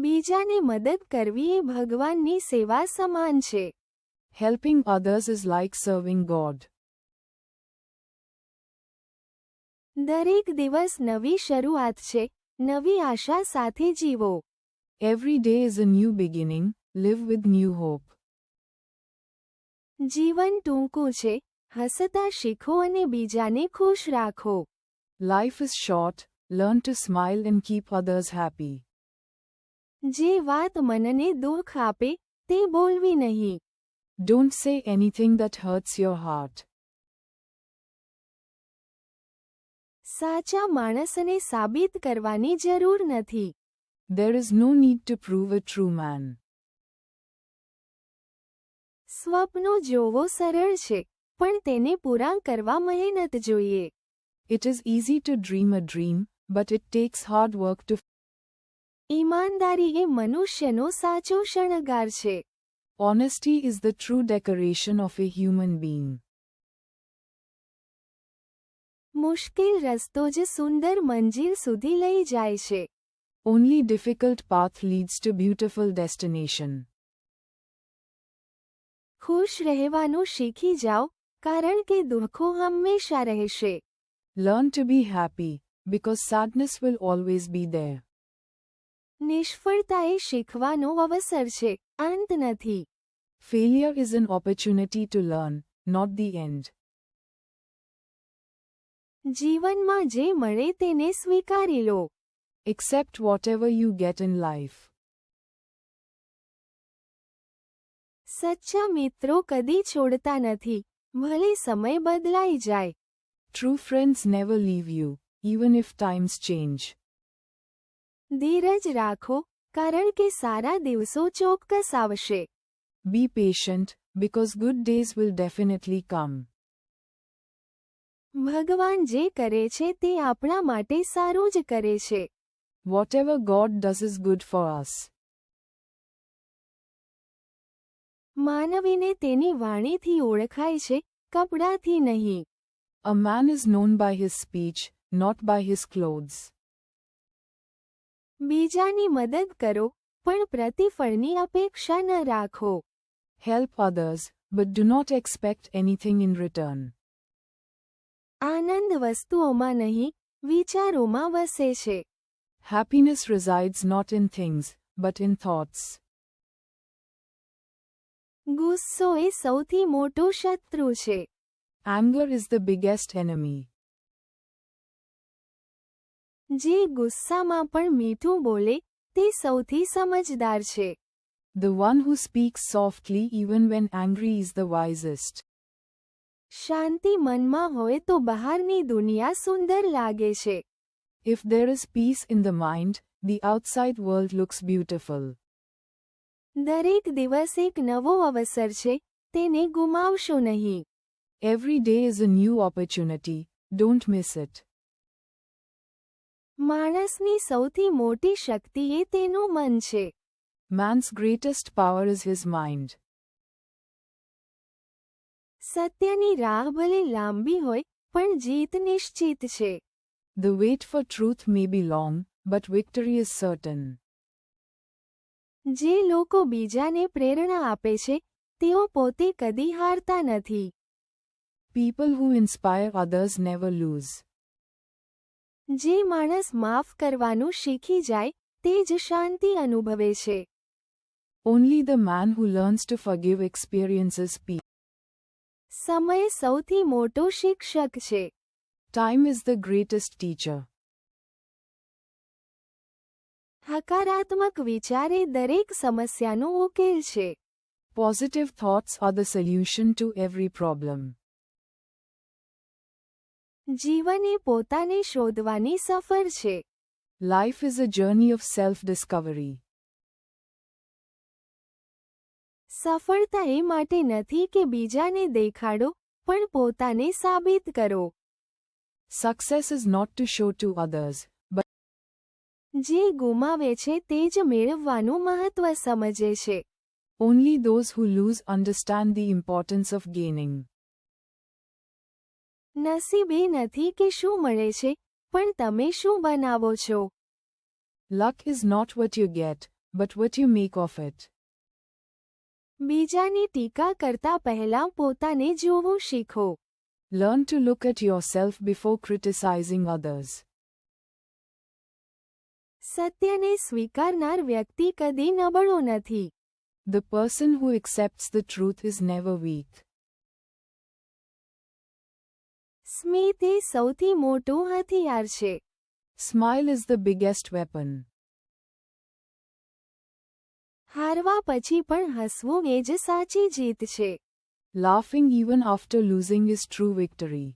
બીજાને મદદ કરવી એ ભગવાનની સેવા સમાન છે helping others is like serving God દરેક દિવસ નવી શરૂઆત છે નવી આશા સાથે જીવો every day is a new beginning live with new hope જીવન ટૂંકું છે હસતા શીખો અને બીજાને ખુશ રાખો life is short learn to smile and keep others happy જે વાત મનને દુઃખ આપે તે બોલવી નહીં don't say anything that hurts your heart સાચા માણસને સાબિત કરવાની જરૂર નથી there is no need to prove a true man સ્વપ્નો જોવો સરળ છે પણ તેને પૂરા કરવા મહેનત જોઈએ it is easy to dream a dream but it takes hard work to ઈમાનદારી એ મનુષ્યનો સાચો શણગાર છે honesty is the true decoration of a human being મુશ્કેલ રસ્તો જ સુંદર મંજિલ સુધી લઈ જાય છે only difficult path leads to beautiful destination ખુશ રહેવાનું શીખી જાઓ કારણ કે દુઃખો હંમેશા રહેશે learn to be happy because sadness will always be there નિષ્ફળતા એ શીખવાનો અવસર છે અંત નથી failure is an opportunity to learn not the end જીવનમાં જે મળે તેને સ્વીકારી લો accept whatever you get in life સચ્ચા મિત્રો કદી છોડતા નથી ભલે સમય બદલાઈ જાય true friends never leave you even if times change ધીરજ રાખો કારણ કે સારા દિવસો ચોક્કસ આવશે be patient because good days will definitely come ભગવાન જે કરે છે તે આપણા માટે સારું જ કરે છે whatever God does is good for us માનવીને તેની વાણીથી ઓળખાય છે કપડાથી નહીં a man is known by his speech not by his clothes બીજાની મદદ કરો પણ પ્રતિફળની અપેક્ષા ન રાખો help others but do not expect anything in return આનંદ વસ્તુઓમાં નહીં વિચારોમાં વસે છે happiness resides not in things but in thoughts ગુસ્સો એ સૌથી મોટો શત્રુ છે anger is the biggest enemy જે ગુસ્સામાં પણ મીઠું બોલે તે સૌથી સમજદાર છે The one who speaks softly even when angry is the wisest. શાંતિ મનમાં હોય તો બહારની દુનિયા સુંદર લાગે છે. If there is peace in the mind, the outside world looks beautiful. દરેક દિવસ એક નવો અવસર છે, તેને ગુમાવશો નહીં. Every day is a new opportunity, don't miss it. માણસની સૌથી મોટી શક્તિ એ તેનું મન છે man's greatest power is his mind. સત્યની રાહ ભલે લાંબી હોય પણ જીત નિશ્ચિત છે The wait for truth may be long, but victory is certain. જે લોકો બીજાને પ્રેરણા આપે છે તેઓ પોતે કદી હારતા નથી People who inspire others never lose. જે માણસ માફ કરવાનું શીખી જાય તે જ શાંતિ અનુભવે છે only the man who learns to forgive experiences peace સમય સૌથી મોટો શિક્ષક છે time is the greatest teacher હકારાત્મક વિચારે દરેક સમસ્યાનો ઉકેલ છે positive thoughts are the solution to every problem જીવન એ પોતાને શોધવાની સફર છે life is a journey of self discovery સફળતા એ માટે નથી કે બીજાને દેખાડો પણ પોતાને સાબિત કરો success is not to show to others જે ગુમાવે છે તે જ મેળવવાનું મહત્વ સમજે છે only those who lose understand the importance of gaining નસીબ એ નથી કે શું મળે છે પણ તમે શું બનાવો છો luck is not what you get but what you make of it બીજાની ટીકા કરતા પહેલા પોતાને જોવું શીખો learn to look at yourself before criticising others સત્યને સ્વીકારનાર વ્યક્તિ કદી નબળો નથી the person who accepts the truth is never weak સ્મિત એ સૌથી મોટું હથિયાર છે smile is the biggest weapon હારવા પછી પણ હસવું એ જ સાચી જીત છે laughing even after losing is true victory